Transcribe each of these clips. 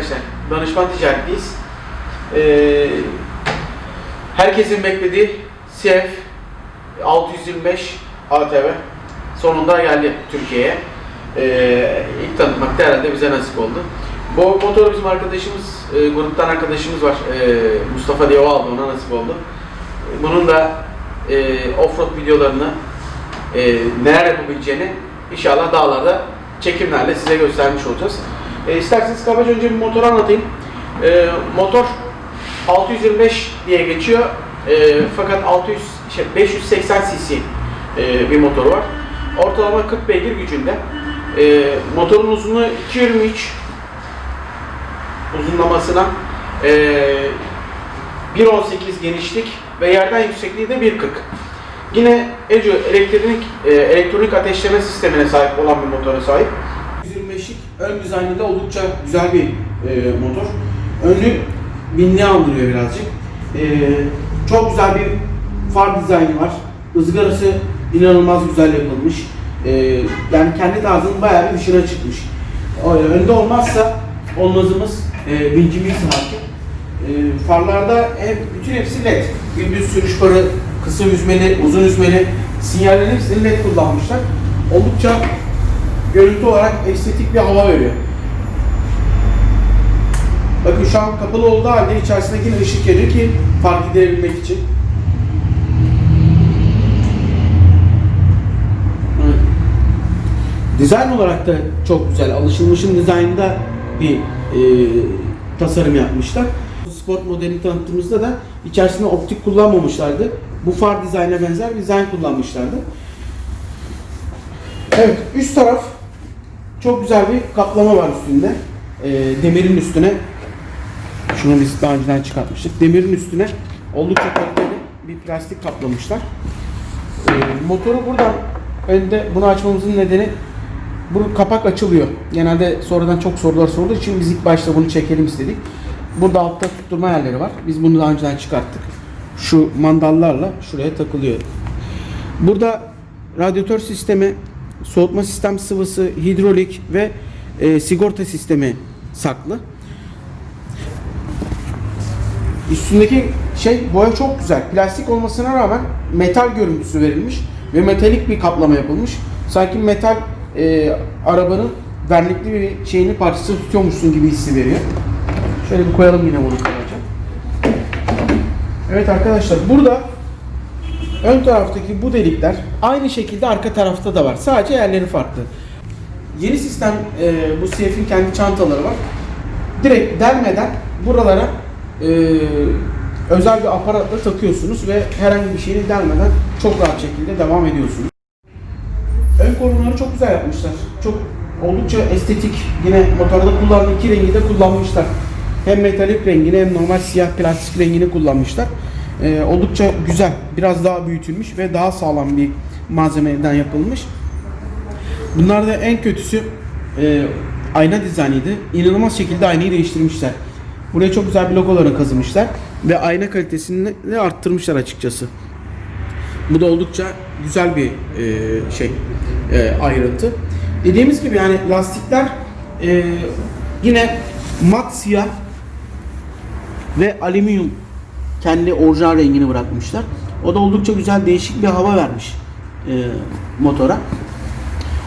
arkadaşlar. Danışman ticaretliyiz. Ee, herkesin beklediği CF 625 ATV sonunda geldi Türkiye'ye. Ee, ilk tanıtmakta herhalde bize nasip oldu. Bu motoru bizim arkadaşımız, e, gruptan arkadaşımız var. E, Mustafa diye o aldı, ona nasip oldu. Bunun da e, offroad videolarını e, neler yapabileceğini inşallah dağlarda çekimlerle size göstermiş olacağız. E, isterseniz kabaca önce bir motoru anlatayım. E, motor 625 diye geçiyor. E, fakat 600 şey, 580 cc e, bir motoru var. Ortalama 40 beygir gücünde. E, motorun uzunluğu 2.23 uzunlamasına e, 1.18 genişlik ve yerden yüksekliği de 1.40. Yine Eco elektronik e, elektronik ateşleme sistemine sahip olan bir motora sahip. 125'lik ön dizaynında oldukça güzel bir e, motor. Önlü binliğe andırıyor birazcık. E, çok güzel bir far dizaynı var. Izgarası inanılmaz güzel yapılmış. E, yani kendi tarzının bayağı bir dışına çıkmış. Önde olmazsa olmazımız e, vincimiz hakim. E, farlarda hep, bütün hepsi led. Gündüz sürüş farı, kısa yüzmeli, uzun yüzmeli sinyallerin hepsini led kullanmışlar. Oldukça görüntü olarak estetik bir hava veriyor. Bakın şu an kapalı olduğu halde içerisindeki ışık yanıyor ki fark edebilmek için. Evet. Dizayn olarak da çok güzel. Alışılmışın dizaynında bir e, tasarım yapmışlar. Sport modelini tanıttığımızda da içerisinde optik kullanmamışlardı. Bu far dizayna benzer bir dizayn kullanmışlardı. Evet, üst taraf çok güzel bir kaplama var üstünde. E, demirin üstüne şunu biz daha önceden çıkartmıştık. Demirin üstüne oldukça kaliteli bir plastik kaplamışlar. E, motoru buradan önde bunu açmamızın nedeni bu kapak açılıyor. Genelde sonradan çok sorular sorulduğu için biz ilk başta bunu çekelim istedik. Burada altta tutturma yerleri var. Biz bunu daha önceden çıkarttık. Şu mandallarla şuraya takılıyor. Burada radyatör sistemi, soğutma sistem sıvısı, hidrolik ve e, sigorta sistemi saklı. Üstündeki şey boya çok güzel. Plastik olmasına rağmen metal görüntüsü verilmiş ve metalik bir kaplama yapılmış. Sanki metal e, arabanın vernikli bir şeyini parçası tutuyormuşsun gibi hissi veriyor. Şöyle bir koyalım yine bunu kabaca. Evet arkadaşlar burada ön taraftaki bu delikler aynı şekilde arka tarafta da var. Sadece yerleri farklı. Yeni sistem e, bu CF'in kendi çantaları var. Direkt delmeden buralara e, özel bir aparatla takıyorsunuz ve herhangi bir şeyini delmeden çok rahat şekilde devam ediyorsunuz. Ön korumaları çok güzel yapmışlar. Çok oldukça estetik. Yine motorda kullanılan iki rengi de kullanmışlar. Hem metalik rengini hem normal siyah plastik rengini kullanmışlar. Ee, oldukça güzel. Biraz daha büyütülmüş ve daha sağlam bir malzemeden yapılmış. Bunlarda en kötüsü e, ayna dizaynıydı. İnanılmaz şekilde aynayı değiştirmişler. Buraya çok güzel bir logolarını kazımışlar ve ayna kalitesini de arttırmışlar açıkçası. Bu da oldukça güzel bir e, şey e, ayrıntı. Dediğimiz gibi yani lastikler e, yine mat siyah ve alüminyum kendi orijinal rengini bırakmışlar. O da oldukça güzel değişik bir hava vermiş e, motora.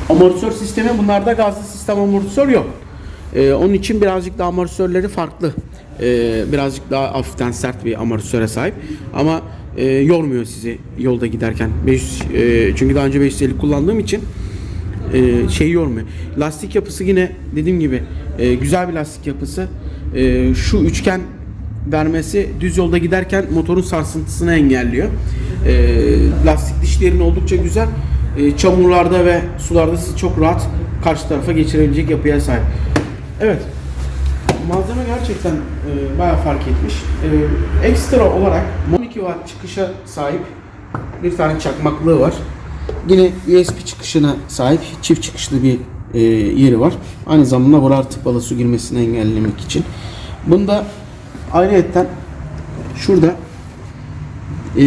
Amortisör sistemi bunlarda gazlı sistem amortisör yok. E, onun için birazcık daha amortisörleri farklı. E, birazcık daha hafiften sert bir amortisöre sahip. Ama e, yormuyor sizi yolda giderken. 500, e, çünkü daha önce 550 kullandığım için e, şey yormuyor. Lastik yapısı yine dediğim gibi e, güzel bir lastik yapısı. E, şu üçgen vermesi düz yolda giderken motorun sarsıntısını engelliyor. E, lastik dişlerin oldukça güzel. E, çamurlarda ve sularda sizi çok rahat karşı tarafa geçirebilecek yapıya sahip. Evet. Malzeme gerçekten e, bayağı fark etmiş. E, ekstra olarak 12 watt çıkışa sahip bir tane çakmaklığı var. Yine USB çıkışına sahip çift çıkışlı bir e, yeri var. Aynı zamanda burar tıpalı su girmesini engellemek için. Bunda ayrıyetten şurada e,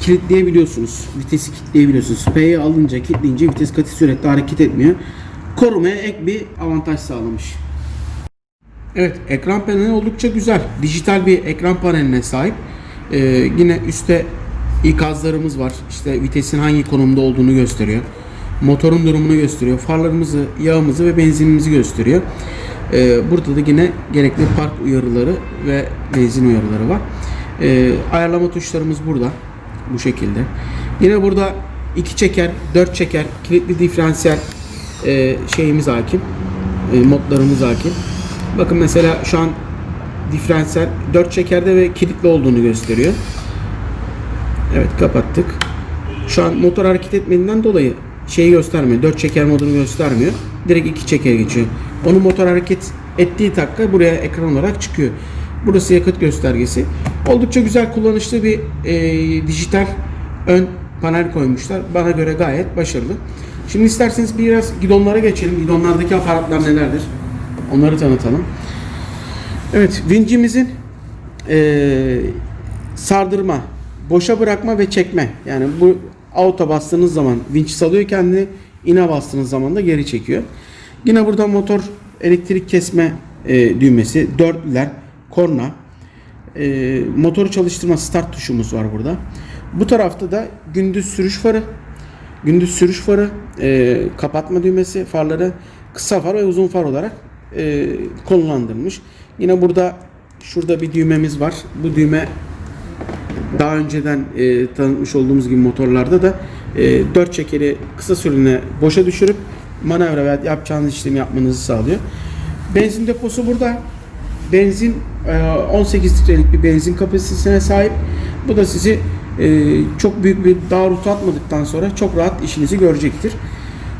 kilitleyebiliyorsunuz. Vitesi kilitleyebiliyorsunuz. P'yi alınca kilitleyince vites katı sürekli hareket etmiyor. Korumaya ek bir avantaj sağlamış. Evet, ekran paneli oldukça güzel. Dijital bir ekran paneline sahip. Ee, yine üstte ikazlarımız var. İşte vitesin hangi konumda olduğunu gösteriyor. Motorun durumunu gösteriyor. Farlarımızı, yağımızı ve benzinimizi gösteriyor. Ee, burada da yine gerekli park uyarıları ve benzin uyarıları var. Ee, ayarlama tuşlarımız burada. Bu şekilde. Yine burada iki çeker, dört çeker, kilitli diferansiyel e, şeyimiz hakim. E, modlarımız hakim. Bakın mesela şu an diferansiyel 4 çekerde ve kilitli olduğunu gösteriyor. Evet kapattık. Şu an motor hareket etmediğinden dolayı şeyi göstermiyor. 4 çeker modunu göstermiyor. Direkt 2 çeker geçiyor. Onu motor hareket ettiği dakika buraya ekran olarak çıkıyor. Burası yakıt göstergesi. Oldukça güzel kullanışlı bir e, dijital ön panel koymuşlar. Bana göre gayet başarılı. Şimdi isterseniz biraz gidonlara geçelim. Gidonlardaki aparatlar nelerdir? Onları tanıtalım. Evet, vincimizin eee, sardırma, boşa bırakma ve çekme. Yani bu auto bastığınız zaman vinç salıyor kendini, ine bastığınız zaman da geri çekiyor. Yine burada motor elektrik kesme eee, düğmesi, dörtlüler, korna, eee motoru çalıştırma start tuşumuz var burada. Bu tarafta da gündüz sürüş farı, gündüz sürüş farı, eee, kapatma düğmesi, farları kısa far ve uzun far olarak eee konumlandırılmış. Yine burada şurada bir düğmemiz var. Bu düğme daha önceden e, tanıtmış olduğumuz gibi motorlarda da e, 4 çekeri kısa sürene boşa düşürüp manevra veya yapacağınız işlemi yapmanızı sağlıyor. Benzin deposu burada. Benzin e, 18 litrelik bir benzin kapasitesine sahip. Bu da sizi e, çok büyük bir dağ rutu atmadıktan sonra çok rahat işinizi görecektir.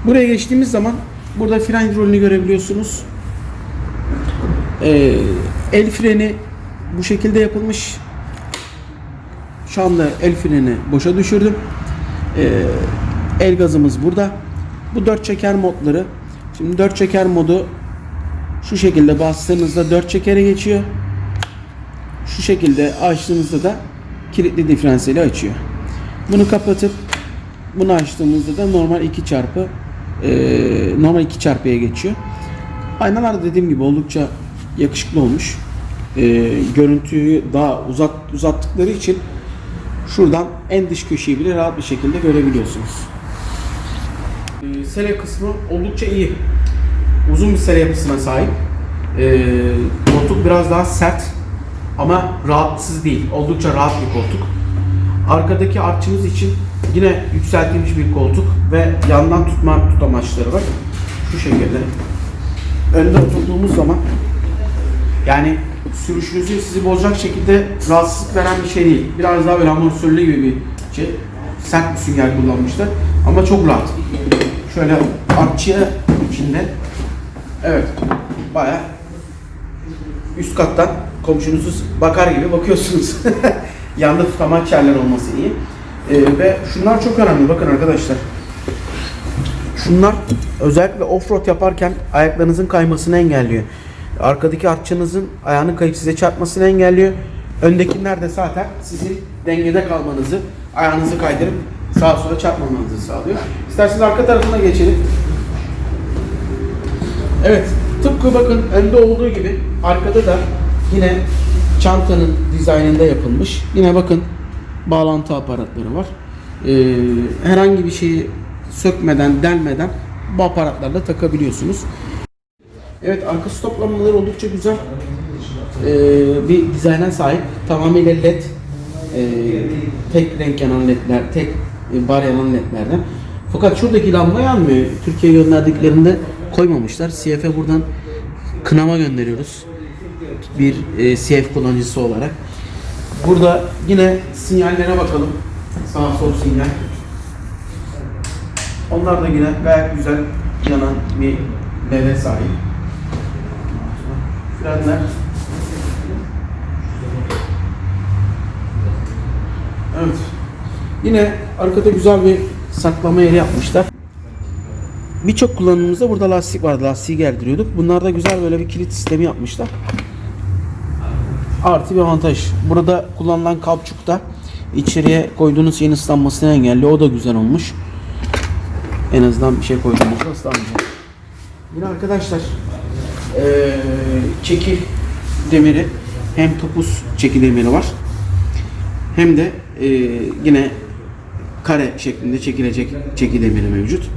Buraya geçtiğimiz zaman burada fren rolünü görebiliyorsunuz. Ee, el freni bu şekilde yapılmış. Şu anda el freni boşa düşürdüm. El gazımız burada. Bu dört çeker modları. Şimdi dört çeker modu şu şekilde bastığınızda dört çekere geçiyor. Şu şekilde açtığınızda da kilitli diferansiyeli açıyor. Bunu kapatıp bunu açtığımızda da normal 2 çarpı e, normal 2 çarpıya geçiyor. Aynalar dediğim gibi oldukça yakışıklı olmuş. Ee, görüntüyü daha uzat uzattıkları için şuradan en dış köşeyi bile rahat bir şekilde görebiliyorsunuz. Sele kısmı oldukça iyi. Uzun bir sele yapısına sahip. Ee, koltuk biraz daha sert ama rahatsız değil. Oldukça rahat bir koltuk. Arkadaki artçımız için yine yükseltilmiş bir koltuk ve yandan tutma tutamaçları var. Şu şekilde önde oturduğumuz zaman yani sürüşünüzü sizi bozacak şekilde rahatsızlık veren bir şey değil. Biraz daha böyle amortisörlü gibi bir şey. Sert bir sünger kullanmışlar. Ama çok rahat. Şöyle artçıya içinde. Evet. Baya üst kattan komşunuzu bakar gibi bakıyorsunuz. Yanda tutamaç yerler olması iyi. Ee, ve şunlar çok önemli. Bakın arkadaşlar. Şunlar özellikle offroad yaparken ayaklarınızın kaymasını engelliyor. Arkadaki artçınızın ayağının kayıp size çarpmasını engelliyor. Öndekiler de zaten sizin dengede kalmanızı, ayağınızı kaydırıp sağa sola çarpmamanızı sağlıyor. İsterseniz arka tarafına geçelim. Evet, tıpkı bakın önde olduğu gibi arkada da yine çantanın dizaynında yapılmış. Yine bakın bağlantı aparatları var. Ee, herhangi bir şeyi sökmeden, delmeden bu aparatlarla takabiliyorsunuz. Evet arka stoplamaları oldukça güzel. Ee, bir dizayna sahip. Tamamıyla led. Ee, tek renk yanan ledler, tek e, bar yanan ledlerden. Fakat şuradaki lamba yanmıyor. Türkiye'ye gönderdiklerinde koymamışlar. CF'e buradan kınama gönderiyoruz. Bir e, CF kullanıcısı olarak. Burada yine sinyallere bakalım. Sağ sol sinyal. Onlar da yine gayet güzel yanan bir LED'e sahip. Frenler. Evet. Yine arkada güzel bir saklama yeri yapmışlar. Birçok kullanımımızda burada lastik vardı. Lastiği gerdiriyorduk. Bunlarda güzel böyle bir kilit sistemi yapmışlar. Artı bir avantaj. Burada kullanılan kauçuk da içeriye koyduğunuz şeyin ıslanmasını engelliyor. O da güzel olmuş. En azından bir şey koyduğumuzda ıslanmıyor. Yine arkadaşlar e, çeki demiri hem topuz çeki demiri var hem de e, yine kare şeklinde çekilecek çeki demiri mevcut.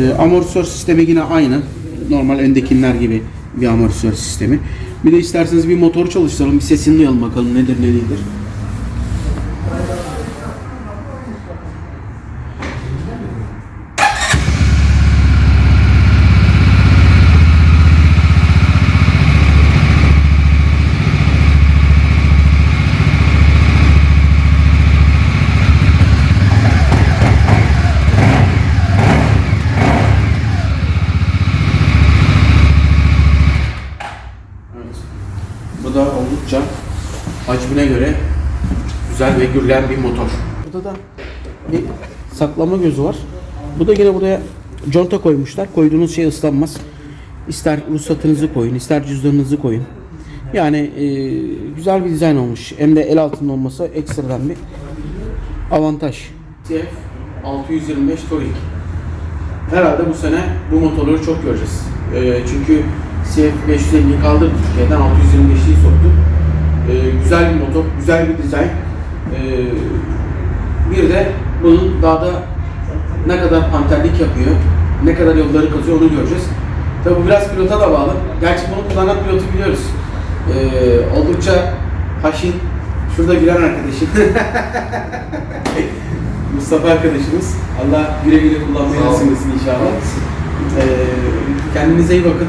E, amortisör sistemi yine aynı. Normal öndekiler gibi bir amortisör sistemi. Bir de isterseniz bir motoru çalıştıralım, bir sesini duyalım bakalım nedir ne değildir. Evet. Bu da oldukça hacmine göre güzel ve gürleyen bir motor. Burada da bir saklama gözü var. Bu da yine buraya conta koymuşlar. Koyduğunuz şey ıslanmaz. İster ruhsatınızı koyun, ister cüzdanınızı koyun. Yani e, güzel bir dizayn olmuş. Hem de el altında olması ekstradan bir avantaj. CF 625 Touring. Herhalde bu sene bu motorları çok göreceğiz. Ee, çünkü CF 550'yi kaldırdı Türkiye'den 625'liyi soktu. Ee, güzel bir motor, güzel bir dizayn. Ee, bir de bunun dağda ne kadar panterlik yapıyor, ne kadar yolları kazıyor onu göreceğiz. Tabi bu biraz pilota da bağlı. Gerçi bunu kullanan pilotu biliyoruz. Ee, oldukça haşin. Şurada gülen arkadaşım. Mustafa arkadaşımız. Allah güle güle kullanmayı nasip etsin inşallah. Ee, kendinize iyi bakın.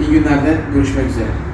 İyi günlerde görüşmek üzere.